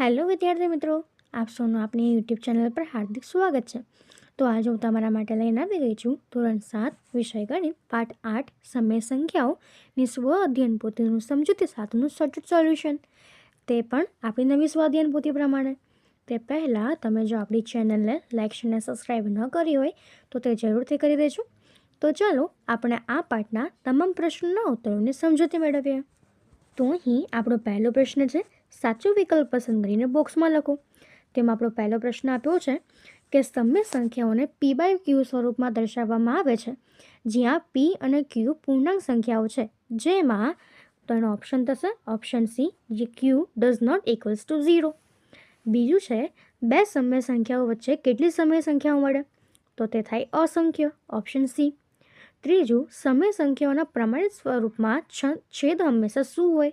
Hello વિદ્યાર્થી મિત્રો, આપ સૌનું આપણી યુટ્યુબ ચેનલ પર હાર્દિક સ્વાગત છે. તો આજે હું તમારા માટે લઈને આવી ગઈ છું ધોરણ સાત વિષય ગણિત, પાઠ આઠ, સમય સંખ્યાઓની સ્વ અધ્યયન પોથીનું સમજૂતી સાથનું સચોટ સોલ્યુશન. તે પણ આપણી નવી સ્વ અધ્યયન પોથી પ્રમાણે. તે પહેલાં તમે જો આપણી ચેનલને લાઇક અને સબસ્ક્રાઈબ ન કરી હોય, તો તે જરૂરથી કરી દેજો. તો ચાલો આપણે આ પાઠના તમામ પ્રશ્નોના ઉત્તરોની સમજૂતી મેળવીએ. તો અહીં આપણો પહેલો પ્રશ્ન છે સાચો વિકલ્પ પસંદ કરીને બોક્સમાં લખો. તેમાં આપણો પહેલો પ્રશ્ન આપ્યો છે કે સમય સંખ્યાઓને પી બાય ક્યુ સ્વરૂપમાં દર્શાવવામાં આવે છે. જ્યાં પી અને ક્યુ પૂર્ણાંક સંખ્યાઓ છે. જેમાં ત્રણ ઓપ્શન થશે. ઓપ્શન સી જે Q does not equals to zero બીજું છે, બે સમય સંખ્યાઓ વચ્ચે કેટલી સમય સંખ્યાઓ મળે? તો તે થાય અસંખ્ય. ઓપ્શન સી ત્રીજું, સમય સંખ્યાઓના પ્રમાણિત સ્વરૂપમાં છેદ હંમેશા શું હોય?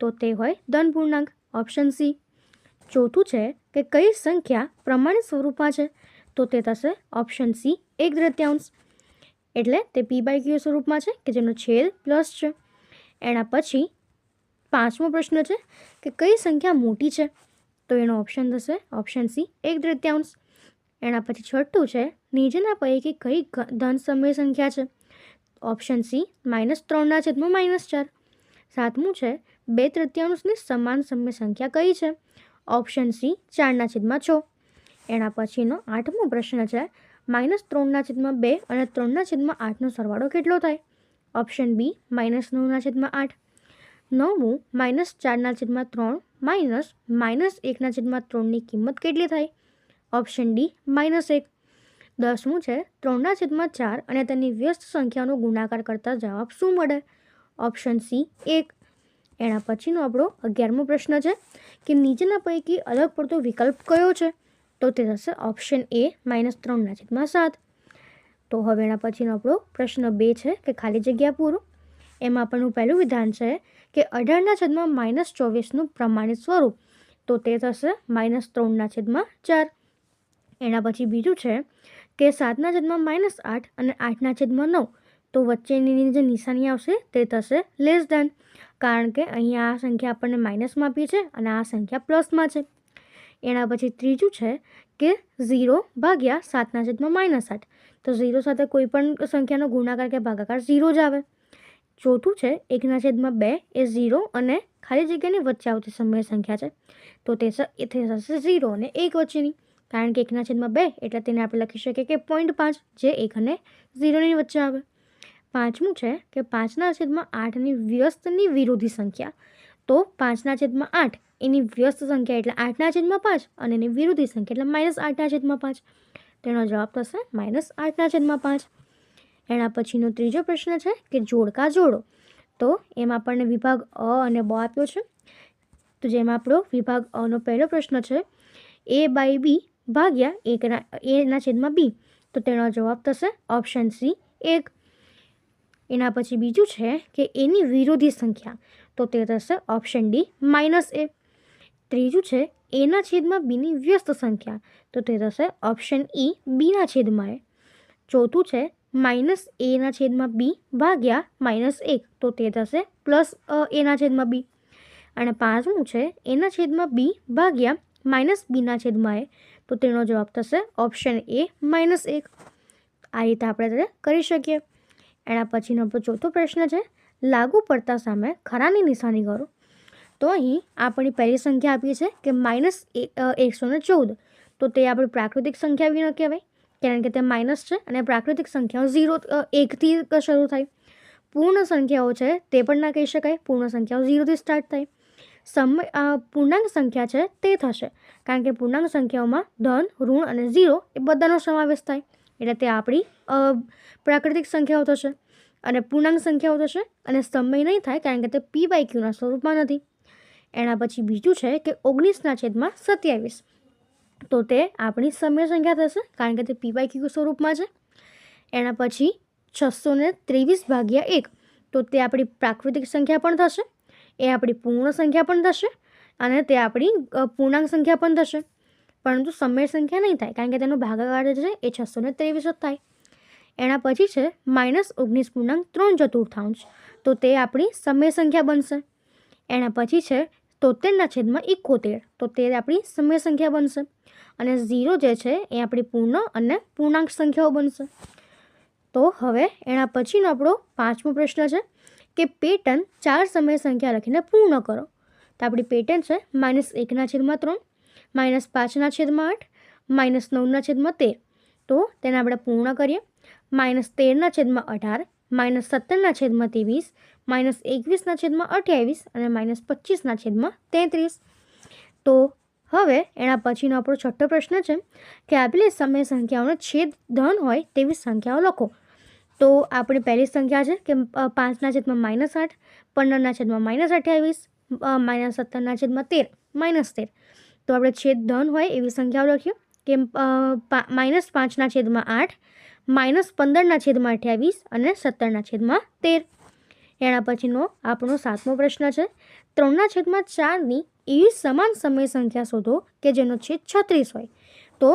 તો તે હોય ધન પૂર્ણાંક. Option C. ચોથું છે કે કઈ સંખ્યા પ્રમાણિત સ્વરૂપમાં છે? તો તે થશે ઓપ્શન સી, એક દ્રત્યાંશ. એટલે તે પી બાય ક્યુ સ્વરૂપમાં છે કે જેનો છેદ પ્લસ છે. એના પછી પાંચમો પ્રશ્ન છે કે કઈ સંખ્યા મોટી છે? તો એનો ઓપ્શન થશે ઓપ્શન સી, એક દ્રત્યાંશ. એના પછી છઠ્ઠું છે, નીચેના પૈકી કઈ ધન સમય સંખ્યા છે? ઓપ્શન સી, માઇનસ ત્રણના છેદમાં માઇનસ ચાર. સાતમું છે બે તૃતીયાંશની સમાન સમય સંખ્યા કઈ છે. ઓપ્શન સી, ચારના છેદમાં છ. એના પછીનો આઠમો પ્રશ્ન છે, માઇનસ ત્રણના છેદમાં બે અને ત્રણના છેદમાં આઠનો સરવાળો કેટલો થાય? ઓપ્શન બી, માઇનસ નવના છેદમાં આઠ. નવમું, માઇનસ ચારના છેદમાં ત્રણ, માઇનસ માઇનસ એકના છેદમાં ત્રણની કિંમત કેટલી થાય? ઓપ્શન ડી, માઇનસ એક. દસમું છે, ત્રણના છેદમાં ચાર અને તેની વ્યસ્ત સંખ્યાનો ગુણાકાર કરતા જવાબ શું મળે? ઓપ્શન સી, એક. એના પછીનો આપણો અગિયારમો પ્રશ્ન છે કે નીચેના પૈકી અલગ પડતો વિકલ્પ કયો છે? તો તે થશે ઓપ્શન એ માઇનસ ત્રણના છેદમાં સાત. તો હવે એના પછીનો આપણો પ્રશ્ન બે છે કે ખાલી જગ્યા પૂરું. એમાં આપણનું પહેલું વિધાન છે કે અઢારના છેદમાં માઇનસ ચોવીસનું પ્રમાણિત સ્વરૂપ. તો તે થશે માઇનસ ત્રણના છેદમાં ચાર. એના પછી બીજું છે કે સાતના છેદમાં માઇનસ આઠ અને આઠના છેદમાં નવ. તો વચ્ચેની જે નિશાની આવશે તે થશે લેસ દેન કારણ કે અહીંયા આ સંખ્યા આપણને માઇનસમાં આપી છે અને આ સંખ્યા પ્લસમાં છે. એના પછી ત્રીજું છે કે ઝીરો ભાગ્યા સાતના છેદમાં માઇનસ આઠ. તો ઝીરો સાથે કોઈ પણ સંખ્યાનો ગુણાકાર કે ભાગાકાર ઝીરો જ આવે. ચોથું છે એકના છેદમાં બે એ ઝીરો અને ખાલી જગ્યાની વચ્ચે આવતી સમય સંખ્યા છે. તો તે થઈ ઝીરો અને એક વચ્ચેની. કારણ કે એકના છેદમાં બે એટલે તેને આપણે લખી શકીએ કે પોઈન્ટ પાંચ જે એક અને ઝીરોની વચ્ચે આવે. પાંચમું છે કે પાંચના છેદમાં આઠની વ્યસ્તની વિરોધી સંખ્યા. તો પાંચના છેદમાં આઠ, એની વ્યસ્ત સંખ્યા એટલે આઠના છેદમાં પાંચ અને એની વિરોધી સંખ્યા એટલે માઇનસ આઠના છેદમાં પાંચ. તેનો જવાબ થશે માઇનસ આઠના છેદમાં પાંચ. એના પછીનો ત્રીજો પ્રશ્ન છે કે જોડકા જોડો. તો એમાં આપણને વિભાગ અ અને બ આપ્યો છે. તો જેમાં આપણો વિભાગ અનો પહેલો પ્રશ્ન છે, એ બાય બી ભાગ્યા એકના, એના છેદમાં બી. તો તેનો જવાબ થશે ઓપ્શન સી એક. એના પછી બીજું છે કે એની વિરોધી સંખ્યા તો તે થશે ઓપ્શન ડી માઇનસ એ ત્રીજું છે એના છેદમાં બીની વ્યસ્ત સંખ્યા તો તે થશે ઓપ્શન ઈ બીના છેદમાં એ ચોથું છે માઇનસ એના છેદમાં બી ભાગ્યા માઇનસ એક તો તે થશે પ્લસ એના છેદમાં બી અને પાંચમું છે એના છેદમાં બી ભાગ્યા માઇનસ બીના છેદમાં એ તો તેનો જવાબ થશે ઓપ્શન એ માઇનસ એક. આ રીતે આપણે કરી શકીએ. એના પછીનો ચોથો પ્રશ્ન છે, લાગુ પડતા સામે ખરાની નિશાની કરો. તો અહીં આપણી પહેલી સંખ્યા આપી છે કે માઇનસ એકસો ને ચૌદ. તો તે આપણી પ્રાકૃતિક સંખ્યા વિના કહેવાય, કારણ કે તે માઇનસ છે અને પ્રાકૃતિક સંખ્યાઓ ઝીરો એકથી શરૂ થાય. પૂર્ણ સંખ્યાઓ છે તે પણ ના કહી શકાય, પૂર્ણ સંખ્યાઓ ઝીરોથી સ્ટાર્ટ થાય. સમય પૂર્ણાંક સંખ્યા છે તે થશે, કારણ કે પૂર્ણાંક સંખ્યાઓમાં ધન, ઋણ અને ઝીરો એ બધાનો સમાવેશ થાય. એટલે તે આપણી પ્રાકૃતિક સંખ્યાઓ થશે અને પૂર્ણાંક સંખ્યાઓ થશે અને સમય નહીં થાય કારણ કે તે પી બાય ક્યુના સ્વરૂપમાં નથી. એના પછી બીજું છે કે ઓગણીસના છેદમાં સત્યાવીસ. તો તે આપણી સમય સંખ્યા થશે કારણ કે તે પી બાય ક્યુ સ્વરૂપમાં છે. એના પછી છસો ને ત્રેવીસ ભાગ્યા એક. તો તે આપણી પ્રાકૃતિક સંખ્યા પણ થશે, એ આપણી પૂર્ણ સંખ્યા પણ થશે અને તે આપણી પૂર્ણાંક સંખ્યા પણ થશે. પરંતુ સમય સંખ્યા નહીં થાય, કારણ કે તેનો ભાગાકાર જે છે એ છસો ને ત્રેવીસ જ થાય. એના પછી છે, માઇનસ ઓગણીસ પૂર્ણાંક ત્રણ ચતુર્થાંશ. તો તે આપણી સમય સંખ્યા બનશે. એના પછી છે, તોતેરના છેદમાં એકોતેર તો તે આપણી સમય સંખ્યા બનશે. અને ઝીરો જે છે, એ આપણી પૂર્ણ અને પૂર્ણાંક સંખ્યાઓ બનશે. તો હવે એના પછીનો આપણો પાંચમો પ્રશ્ન છે કે પેટર્ન ચાર સમય સંખ્યા લખીને પૂર્ણ કરો. તો આપણી પેટર્ન છે, માઇનસ એકના છેદમાં ત્રણ. માઇનસ પાંચના છેદમાં આઠ, માઇનસ નવના છેદમાં તેર. તો તેને આપણે પૂર્ણ કરીએ. માઇનસ તેરના છેદમાં અઢાર, માઇનસ સત્તરના છેદમાં ત્રેવીસ, માઇનસ એકવીસના છેદમાં અઠ્યાવીસ અને માઇનસ પચીસના છેદમાં તેત્રીસ. તો હવે એના પછીનો આપણો છઠ્ઠો પ્રશ્ન છે કે આપેલી સમય સંખ્યાઓનો છેદ ધન હોય તેવી સંખ્યાઓ લખો. તો આપણી પહેલી સંખ્યા છે કે પાંચના છેદમાં માઇનસ આઠ, પંદરના છેદમાં માઇનસ અઠ્યાવીસ માઇનસ સત્તરના છેદમાં તેર, માઇનસ તેર. તો આપણે છેદ ધન હોય એવી સંખ્યાઓ લખીએ કે માઇનસ પાંચના છેદમાં આઠ, માઇનસ પંદરના છેદમાં અઠ્યાવીસ અને સત્તરના છેદમાં તેર. એના પછીનો આપણો સાતમો પ્રશ્ન છે. ત્રણના છેદમાં ચારની એવી સમાન સમય સંખ્યા શોધો કે જેનો છેદ છત્રીસ હોય. તો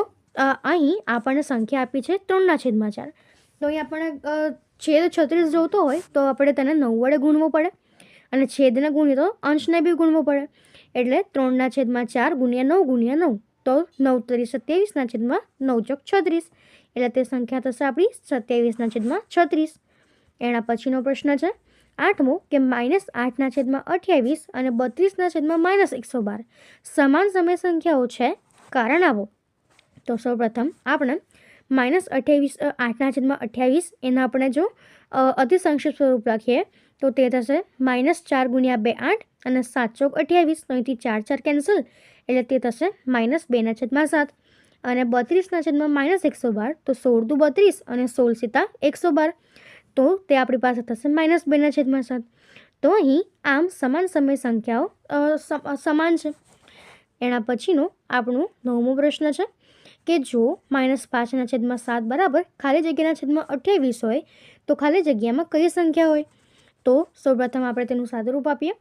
અહીં આપણને સંખ્યા આપી છે ત્રણના છેદમાં ચાર. તો અહીં આપણને છેદ છત્રીસ જોતો હોય તો આપણે તેને નવ વડે ગુણવો પડે અને છેદને ગુણીએ તો અંશને બી ગુણવો પડે. એટલે ત્રણના છેદમાં ચાર ગુણ્યા નવ ગુણ્યા નવ. તો નવ તરી સત્યાવીસના છેદમાં નવ ચોક છત્રીસ. એટલે તે સંખ્યા થશે આપણી સત્યાવીસના છેદમાં છત્રીસ. એના પછીનો પ્રશ્ન છે, આઠમો કે માઇનસ આઠના છેદમાં અઠ્યાવીસ અને બત્રીસના છેદમાં માઇનસ એકસો બાર. સમાન સમય સંખ્યાઓ છે, કારણ આવો. તો સૌપ્રથમ આપણે માઇનસ અઠ્યાવીસ આઠના છેદમાં અઠ્યાવીસ એના આપણે જો અતિ સંક્ષિપ્ત સ્વરૂપ લખીએ તો તે થશે માઇનસ ચાર ગુણ્યા બે આઠ અને સાત ચોક અઠ્યાવીસ અહીંથી ચાર ચાર કેન્સલ એટલે તે થશે માઇનસ બેના છેદમાં સાત. અને બત્રીસના છેદમાં માઇનસ એકસો બાર, તો સોળ દુ બત્રીસ અને સોળ સીતા એકસો બાર. તો તે આપણી પાસે થશે માઇનસ બેના છેદમાં સાત. તો અહીં આમ સમાન સમય સંખ્યાઓ સમાન છે. એના પછીનો આપણો નવમો પ્રશ્ન છે કે જો માઇનસ પાંચના છેદમાં સાત બરાબર ખાલી જગ્યાના છેદમાં અઠ્યાવીસ હોય, તો ખાલી જગ્યામાં કઈ સંખ્યા હોય? તો સૌપ્રથમ આપણે તેનું સાદુરૂપ આપીએ.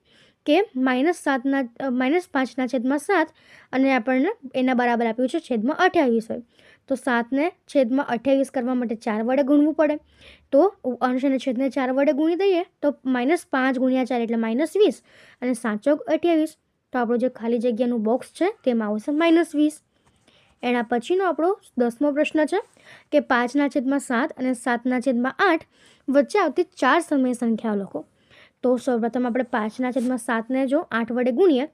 કે માઇનસ સાતના માઇનસ પાંચના છેદમાં સાત અને આપણને એના બરાબર આપ્યું છે છેદમાં અઠ્યાવીસ હોય. તો સાતને છેદમાં અઠ્યાવીસ કરવા માટે ચાર વડે ગુણવું પડે. તો અંશ અને છેદને ચાર વડે ગુણી દઈએ તો માઇનસ પાંચ ગુણ્યા ચાર એટલે માઇનસ વીસ અને સાચો અઠ્યાવીસ. તો આપણું જે ખાલી જગ્યાનું બોક્સ છે તેમાં આવશે માઇનસ વીસ. એના પછીનો આપણો દસમો પ્રશ્ન છે કે પાંચના છેદમાં સાત અને સાતના છેદમાં આઠ વચ્ચે આવતી ચાર સમય સંખ્યાઓ લખો. તો સૌપ્રથમ આપણે પાંચના છેદમાં સાતને જો આઠ વડે ગુણીએ,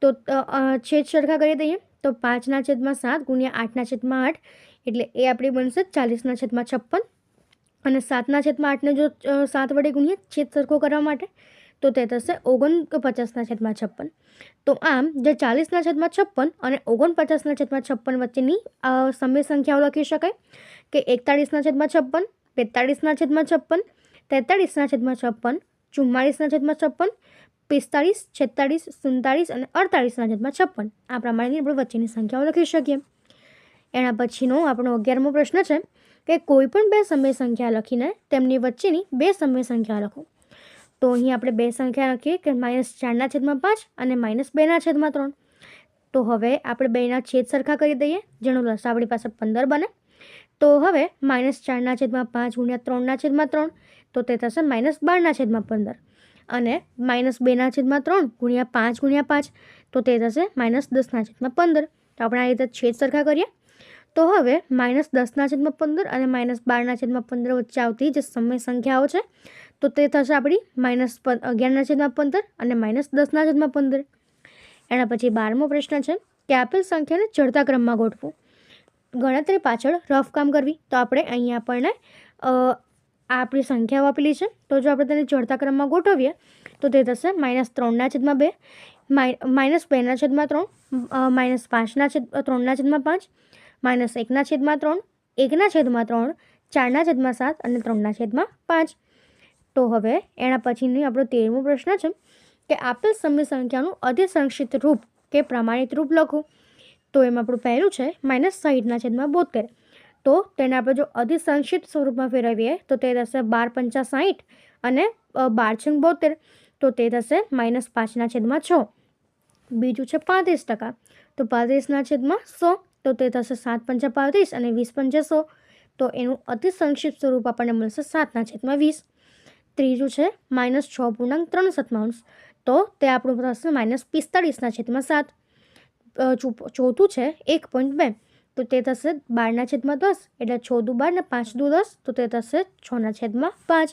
તો છેદ સરખા કરી દઈએ તો પાંચના છેદમાં સાત ગુણ્યા આઠના છેદમાં આઠ, એટલે એ આપણી બનશે ચાલીસના છેદમાં છપ્પન. અને સાતના છેદમાં આઠને જો સાત વડે ગુણીએ છેદ સરખો કરવા માટે, તો તે થશે ઓગણ પચાસના છેદમાં છપ્પન. તો આમ, જે ચાલીસના છેદમાં છપ્પન અને ઓગણપચાસના છેદમાં છપ્પન વચ્ચેની સમય સંખ્યાઓ લખી શકાય કે એકતાળીસના છેદમાં છપ્પન, બેતાળીસના છેદમાં છપ્પન, તેતાળીસના છેદમાં છપ્પન ચુમ્માળીસના છેદમાં છપ્પન, પિસ્તાળીસ, છેતાળીસ, સુડતાળીસ અને અડતાળીસના છેદમાં છપ્પન. આ પ્રમાણેની આપણે વચ્ચેની સંખ્યાઓ લખી શકીએ. એના પછીનો આપણો અગિયારમો પ્રશ્ન છે કે કોઈ પણ બે સમય સંખ્યા લખીને તેમની વચ્ચેની બે સમય સંખ્યા લખો. તો અહીં આપણે બે સંખ્યા લખીએ કે માઇનસ ચારના છેદમાં પાંચ અને માઇનસ બેના છેદમાં ત્રણ. તો હવે આપણે બેના છેદ સરખા કરી દઈએ, જેનો લસ આપણી પાસે પંદર બને. તો હવે માઇનસ ચારના છેદમાં પાંચ ગુણ્યા ત્રણના છેદમાં ત્રણ તો તે થશે માઇનસ બારના છેદમાં પંદર. અને માઇનસ બેના છેદમાં ત્રણ ગુણ્યા પાંચ ગુણ્યા પાંચ, તો તે થશે માઇનસ દસના છેદમાં પંદર. તો આપણે આ રીતે છેદ સરખા કરીએ. તો હવે માઇનસ દસના છેદમાં પંદર અને માઇનસ બારના છેદમાં પંદર વચ્ચે આવતી જે સમય સંખ્યાઓ છે, તો તે થશે આપણી માઇનસ અગિયારના છેદમાં પંદર અને માઇનસ દસના છેદમાં પંદર. એના પછી બારમો પ્રશ્ન છે કે આપેલ સંખ્યાને ચડતા ક્રમમાં ગોઠવું. ગણતરી પાછળ રફ કામ કરવી. તો આપણે અહીંયા આપણને આ આપણી સંખ્યાઓ આપેલી છે. તો જો આપણે તેને ચડતા ક્રમમાં ગોઠવીએ, તો તે થશે માઇનસ ત્રણના છેદમાં બે માઇનસ બેના છેદમાં ત્રણ માઇનસ પાંચના છેદ ત્રણના છેદમાં પાંચ માઇનસ એકના છેદમાં ત્રણ એકના છેદમાં ત્રણ ચારના છેદમાં સાત અને ત્રણના છેદમાં પાંચ. તો હવે એના પછીની આપણો તેરમો પ્રશ્ન છે કે આપેલ સમય સંખ્યાનું અધિસંક્ષિત રૂપ કે પ્રમાણિત રૂપ લખો. તો એમાં આપણું પહેલું છે માઇનસ સાહીઠના છેદમાં બોતેર તો તેને આપણે જો અતિ સંક્ષિપ્ત સ્વરૂપમાં ફેરવીએ, તો તે થશે બાર પંચા સાહીઠ અને બાર છંગ બોતેર, તો તે થશે માઇનસ પાંચના છેદમાં છ. બીજું છે પાંત્રીસ ટકા, તો પાંત્રીસના છેદમાં સો, તો તે થશે સાત પંચા પાંત્રીસ અને વીસ પંચા સો. તો એનું અતિ સંક્ષિપ્ત સ્વરૂપ આપણને મળશે સાતના છેદમાં વીસ. ત્રીજું છે માઇનસ છ પૂર્ણાંક ત્રણ સત્તાવંશ તો તે આપણું થશે માઇનસ પિસ્તાળીસના છેદમાં સાત. ચોથું છે એક પોઈન્ટ બે તો તે થશે બારના છેદમાં દસ એટલે છ દુ બાર ને પાંચ દુ દસ, તો તે થશે છના છેદમાં પાંચ.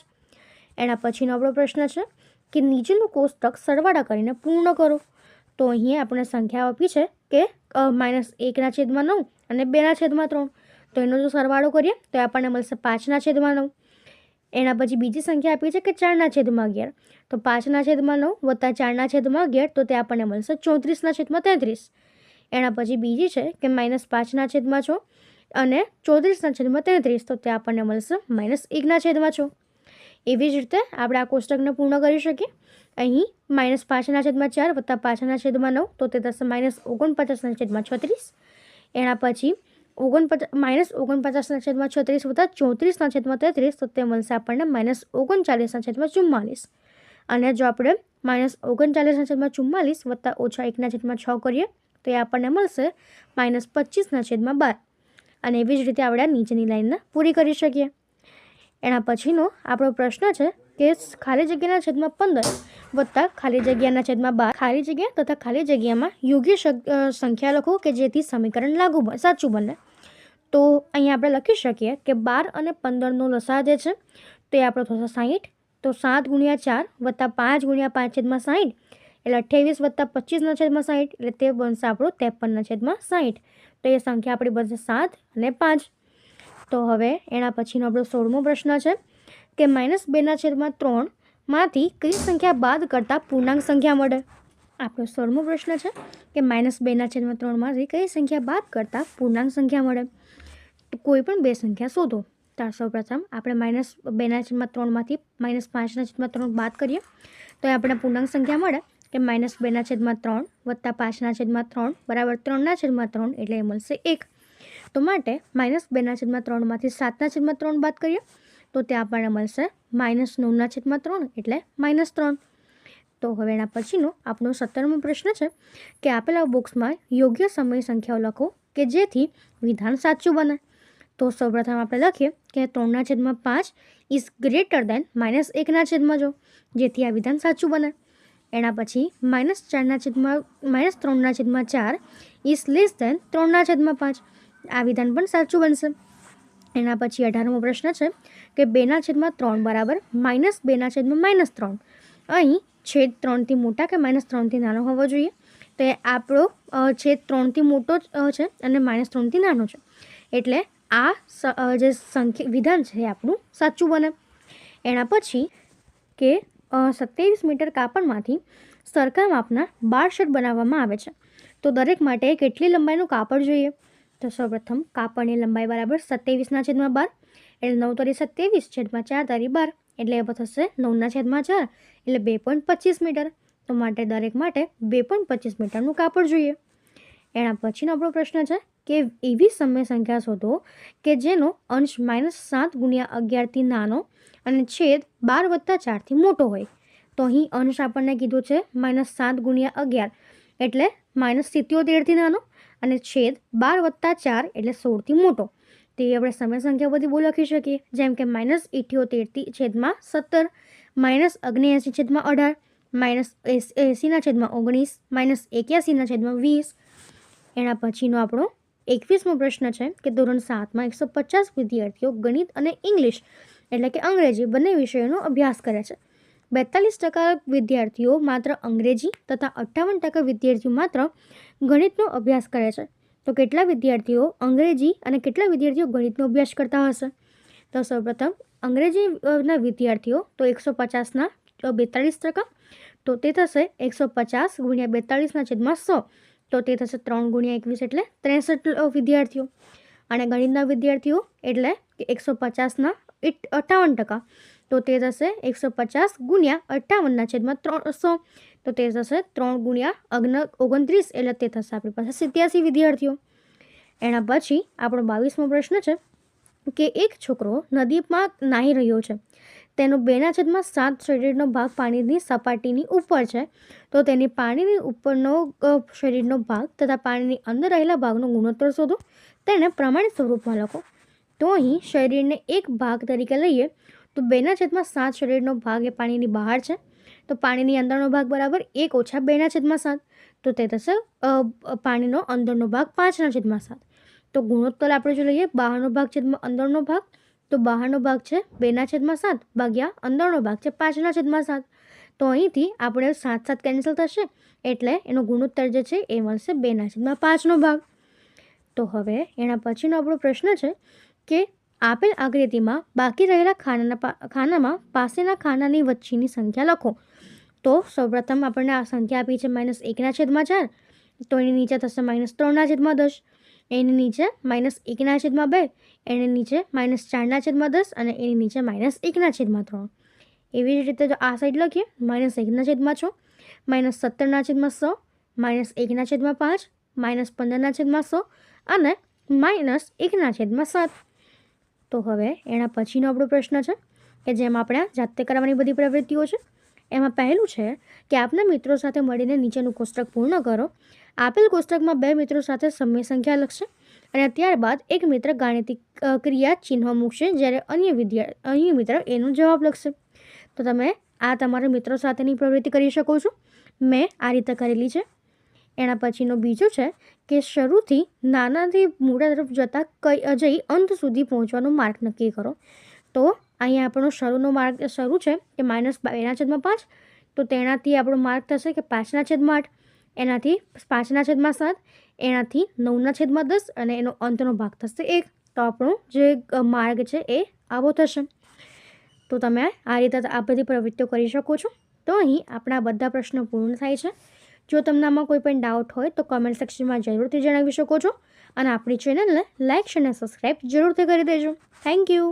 એના પછીનો આપણો પ્રશ્ન છે કે નીચેનું કોષ્ટક સરવાળા કરીને પૂર્ણ કરો. તો અહીંયા આપણે સંખ્યાઓ આપી છે કે માઇનસ એકના છેદમાં નવ અને બેના છેદમાં ત્રણ. તો એનો જો સરવાળો કરીએ તો આપણને મળશે પાંચના છેદમાં નવ. એના પછી બીજી સંખ્યા આપી છે કે ચારના છેદમાં અગિયાર. તો પાંચના છેદમાં નવ વત્તા ચારના છેદમાં અગિયાર, તો તે આપણને મળશે ચોત્રીસના છેદમાં તેત્રીસ. એના પછી બીજી છે કે માઇનસ પાંચના છેદમાં છો અને ચોત્રીસના છેદમાં તેત્રીસ. તો તે આપણને મળશે માઇનસ એકના છેદમાં છો. એવી જ રીતે આપણે આ કોષ્ટકને પૂર્ણ કરી શકીએ. અહીં માઇનસ પાંચના છેદમાં ચાર વત્તા પાંચના છેદમાં નવ. તો તે થશે માઇનસ ઓગણપચાસના છેદમાં છત્રીસ. એના પછી ઓગણપચાસ માઇનસ ઓગણપચાસના છેદમાં છત્રીસ વત્તા ચોત્રીસના છેદમાં તેત્રીસ. તો તે મળશે આપણને માઇનસ ઓગણચાલીસના છેદમાં ચુમ્માલીસ. અને જો આપણે માઇનસ ઓગણચાલીસના છેદમાં ચુમ્માલીસ વત્તા ઓછા એકના છેદમાં છ કરીએ તો એ આપણને મળશે માઇનસ પચીસના છેદમાં બાર. અને એવી જ રીતે આપણે આ નીચેની લાઈનને પૂરી કરી શકીએ. એના પછીનો આપણો પ્રશ્ન છે કે ખાલી જગ્યાના છેદમાં પંદર વત્તા ખાલી જગ્યાના છેદમાં બાર. ખાલી જગ્યા તથા ખાલી જગ્યામાં યોગ્ય સંખ્યા લખો કે જેથી સમીકરણ લાગુ સાચું બને. તો અહીંયા આપણે લખી શકીએ કે બાર અને પંદરનો લસા જે છે તે આપણો થશે સાહીઠ તો સાત ગુણ્યા ચાર વત્તા પાંચ ગુણ્યા પાંચ છેદમાં સાહીઠ એટલે અઠ્યાવીસ વત્તા પચીસના છેદમાં સાહીઠ, એટલે તે બનશે આપણું ત્રેપનના છેદમાં સાહીઠ. તો એ સંખ્યા આપણી બનશે સાત અને પાંચ. તો હવે એના પછીનો આપણો સોળમો પ્રશ્ન છે કે માઇનસ બેના છેદમાં ત્રણમાંથી કઈ સંખ્યા બાદ કરતાં પૂર્ણાંક સંખ્યા મળે? આપણો સોળમો પ્રશ્ન છે કે માઇનસ બેના છેદમાં ત્રણમાંથી કઈ સંખ્યા બાદ કરતાં પૂર્ણાંક સંખ્યા મળે? કોઈ પણ બે સંખ્યા શોધો. તો સૌપ્રથમ આપણે માઇનસ બેના છેદમાં ત્રણમાંથી માઇનસ પાંચના છેદમાં ત્રણ બાદ કરીએ. તો એ આપણને પૂર્ણાંક સંખ્યા મળે. કે માઇનસ બેના છેદમાં ત્રણ વત્તા પાંચના છેદમાં ત્રણ બરાબર ત્રણના છેદમાં ત્રણ એટલે એ મળશે એક. તો માટે માઇનસ બેના છેદમાં ત્રણમાંથી સાતના છેદમાં ત્રણ બાદ કરીએ, તો તે આપણને મળશે માઇનસ નવના છેદમાં ત્રણ એટલે માઇનસ ત્રણ. તો હવે એના પછીનો આપણો સત્તરમો પ્રશ્ન છે કે આપેલા બોક્સમાં યોગ્ય સમય સંખ્યાઓ લખો કે જેથી વિધાન સાચું બને. તો સૌપ્રથમ આપણે લખીએ કે ત્રણના છેદમાં પાંચ ઇઝ ગ્રેટર દેન માઇનસ એકના છેદમાં જો, જેથી આ વિધાન સાચું બને. એના પછી માઇનસ ચારના છેદમાં, માઇનસ ત્રણના છેદમાં ચાર ઇઝ લેસ દેન ત્રણના છેદમાં પાંચ. આ વિધાન પણ સાચું બનશે. એના પછી અઢારમો પ્રશ્ન છે કે બેના છેદમાં ત્રણ બરાબર માઇનસ બેના છેદમાં માઇનસ ત્રણ. અહીં છેદ ત્રણથી મોટા કે માઇનસ ત્રણથી નાનો હોવો જોઈએ? તો આપણો છેદ ત્રણથી મોટો છે અને માઇનસ ત્રણથી નાનો છે. એટલે આ જે સંખ્યા, વિધાન છે એ આપણું સાચું બને. એના પછી કે સત્યાવીસ મીટર કાપડમાંથી સરખા માપના બાર શર્ટ બનાવવામાં આવે છે. તો દરેક માટે કેટલી લંબાઈનું કાપડ જોઈએ? તો સૌપ્રથમ કાપડની લંબાઈ બરાબર સત્યાવીસના છેદમાં બાર, એટલે નવ તરી સત્યાવીસ છેદમાં ચાર તારી બાર, એટલે એ થશે નવના છેદમાં ચાર, એટલે બે પોઈન્ટ પચીસ મીટર. તો માટે દરેક માટે બે પોઈન્ટ પચીસ મીટરનું કાપડ જોઈએ. એના પછીનો આપણો પ્રશ્ન છે કે એવી સમય સંખ્યા શોધો કે જેનો અંશ માઇનસ સાત ગુણ્યા અગિયારથી નાનો અને છેદ બાર વત્તા ચારથી મોટો હોય. તો અહીં અંશ આપણને કીધું છે માઇનસ સાત ગુણ્યા અગિયાર એટલે માઇનસ સિત્યોતેરથી નાનો અને છેદ બાર વત્તા ચાર એટલે સોળથી મોટો. તે આપણે સમય સંખ્યા બધી બહુ લખી શકીએ. જેમ કે માઇનસ ઇઠ્યોતેરથી છેદમાં સત્તર માઇનસ અગ્નેએંસી છેદમાં અઢાર માઇનસ એંસીના છેદમાં ઓગણીસ માઇનસ એક્યાસીના છેદમાં વીસ. એના પછીનો આપણો એકવીસમો પ્રશ્ન છે કે ધોરણ સાતમાં એકસો પચાસ વિદ્યાર્થીઓ ગણિત અને ઇંગ્લિશ એટલે કે અંગ્રેજી બંને વિષયોનો અભ્યાસ કરે છે. બેતાલીસ ટકા વિદ્યાર્થીઓ માત્ર અંગ્રેજી તથા અઠ્ઠાવન ટકા વિદ્યાર્થીઓ માત્ર ગણિતનો અભ્યાસ કરે છે. તો કેટલા વિદ્યાર્થીઓ અંગ્રેજી અને કેટલા વિદ્યાર્થીઓ ગણિતનો અભ્યાસ કરતા હશે? તો સૌપ્રથમ, અંગ્રેજીના વિદ્યાર્થીઓ તો એકસો પચાસના બેતાળીસ ટકા, તો તે થશે એકસો પચાસ ગુણ્યા બેતાળીસના છેદમાં સો. તો તે થશે ત્રણ ગુણ્યા એકવીસ એટલે ત્રેસઠ વિદ્યાર્થીઓ. અને ગણિતના વિદ્યાર્થીઓ એટલે એકસો પચાસના અઠ્ઠાવન ટકા. તો તે થશે એકસો પચાસ ગુણ્યા અઠ્ઠાવનના છેદમાં ત્રણસો. તો તે થશે ત્રણ ગુણ્યા અગ્ન, ઓગણત્રીસ એટલે તે થશે આપણી પાસે સિત્યાસી વિદ્યાર્થીઓ. એના પછી આપણો બાવીસમો પ્રશ્ન છે કે એક છોકરો નદીમાં નાહી રહ્યો છે. તેનો બેના છેદમાં સાત શરીરનો ભાગ પાણીની સપાટીની ઉપર છે. તો તેની પાણીની ઉપરનો શરીરનો ભાગ તથા પાણીની અંદર રહેલા ભાગનો ગુણોત્તર શોધો. તેને પ્રમાણિત સ્વરૂપમાં લખો. તો અહીં શરીરને એક ભાગ તરીકે લઈએ, તો બેના છેદમાં સાત શરીરનો ભાગ એ પાણીની બહાર છે. તો પાણીની અંદરનો ભાગ બરાબર એક ઓછા બેના છેદમાં સાત. તો તે થશે પાણીનો અંદરનો ભાગ પાંચના છેદમાં સાત. તો ગુણોત્તર આપણે જો લઈએ? બહારનો ભાગ છેદમાં અંદરનો ભાગ. તો બહારનો ભાગ છે, બેના છેદમાં સાત, ભાગ્યા અંદરનો ભાગ છે, પાંચના છેદમાં સાત. તો અહીંથી આપણે સાત સાત કેન્સલ થશે, એટલે એનો ગુણોત્તર જે છે એ મળશે બેના છેદમાં પાંચનો ભાગ. તો હવે એના પછીનો આપણો પ્રશ્ન છે કે આપેલ આકૃતિમાં બાકી રહેલા ખાનાના ખાનામાં પાસેના ખાનાની વચ્ચેની સંખ્યા લખો. તો સૌપ્રથમ આપણને આ સંખ્યા આપી છે માઇનસ એકના છેદમાં ચાર, તો એની નીચે થશે માઇનસ ત્રણના છેદમાં દસ. એની નીચે માઇનસ એકના છેદમાં બે, એની નીચે માઇનસ ચારના છેદમાં દસ અને એની નીચે માઇનસ એકના છેદમાં ત્રણ. એવી જ રીતે જો આ સાઈડ લખીએ, માઇનસ એકના છેદમાં છ, માઇનસ સત્તરના છેદમાં સો, માઇનસ એકના છેદમાં પાંચ, માઇનસ પંદરના છેદમાં સો અને માઇનસ એકના છેદમાં સાત. તો હવે એના પછીનો આપણો પ્રશ્ન છે કે જેમ આપણે જાતે કરવાની બધી પ્રવૃત્તિઓ છે એમાં પહેલું છે કે આપના મિત્રો સાથે મળીને નીચેનું કોષ્ટક પૂર્ણ કરો. આપેલ કોષ્ટકમાં બે મિત્રો સાથે સમય સંખ્યા લખશે અને ત્યારબાદ એક મિત્ર ગાણિતિક ક્રિયા ચિહ્ન મૂકશે જ્યારે અન્ય વિદ્યા, અન્ય મિત્ર એનો જવાબ લખશે. તો તમે આ તમારા મિત્રો સાથેની પ્રવૃત્તિ કરી શકો છો. મેં આ રીતે કરેલી છે. એના પછીનો બીજો છે કે શરૂથી નાનાથી મોટા તરફ જતાં કઈ અજય અંત સુધી પહોંચવાનો માર્ગ નક્કી કરો. તો અહીંયા આપણો શરૂનો માર્ગ શરૂ છે કે માઇનસ બેના છેદમાં પાંચ. તો તેનાથી આપણો માર્ગ થશે કે પાંચના છેદમાં આઠ. એનાથી પાંચના છેદમાં સાત. એનાથી નવના છેદમાં દસ અને એનો અંતનો ભાગ થશે એક. તો આપણો જે માર્ગ છે એ આવો થશે. તો તમે આ રીતે આ બધી પ્રવૃત્તિઓ કરી શકો છો. તો અહીં આપણા બધા પ્રશ્નો પૂર્ણ થાય છે. જો તમને આમાં કોઈ પણ ડાઉટ હોય તો કમેન્ટ સેક્શનમાં જરૂરથી જણાવી શકો છો. અને આપણી ચેનલને લાઇક અને સબસ્ક્રાઈબ જરૂરથી કરી દેજો. Thank you